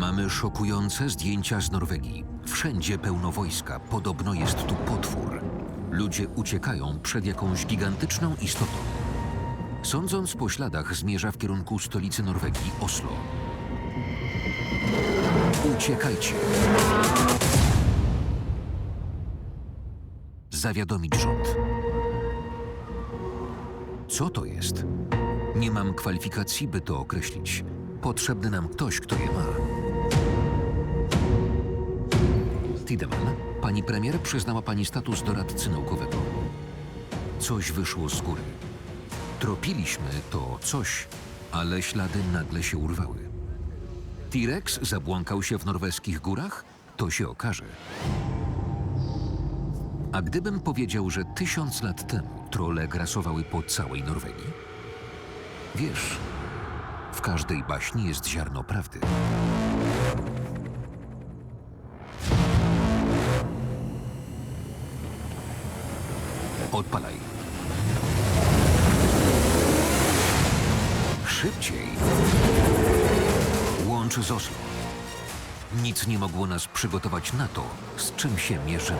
Mamy szokujące zdjęcia z Norwegii. Wszędzie pełno wojska, podobno jest tu potwór. Ludzie uciekają przed jakąś gigantyczną istotą. Sądząc po śladach, zmierza w kierunku stolicy Norwegii, Oslo. Uciekajcie! Zawiadomić rząd. Co to jest? Nie mam kwalifikacji, by to określić. Potrzebny nam ktoś, kto je ma. Tiedemann, pani premier przyznała pani status doradcy naukowego. Coś wyszło z góry. Tropiliśmy to coś, ale ślady nagle się urwały. T-Rex zabłąkał się w norweskich górach? To się okaże. A gdybym powiedział, że tysiąc lat temu trole grasowały po całej Norwegii? Wiesz, w każdej baśni jest ziarno prawdy. Odpalaj. Szybciej. Łącz z Oslo. Nic nie mogło nas przygotować na to, z czym się mierzymy.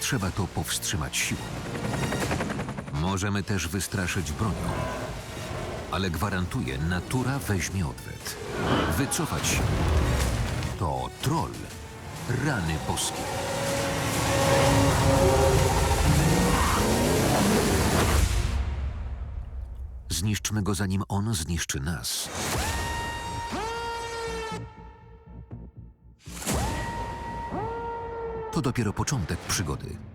Trzeba to powstrzymać siłą. Możemy też wystraszyć bronią. Ale gwarantuję, natura weźmie odwet. Wycofać się. To troll. Rany boskie. Zniszczmy go, zanim on zniszczy nas. To dopiero początek przygody.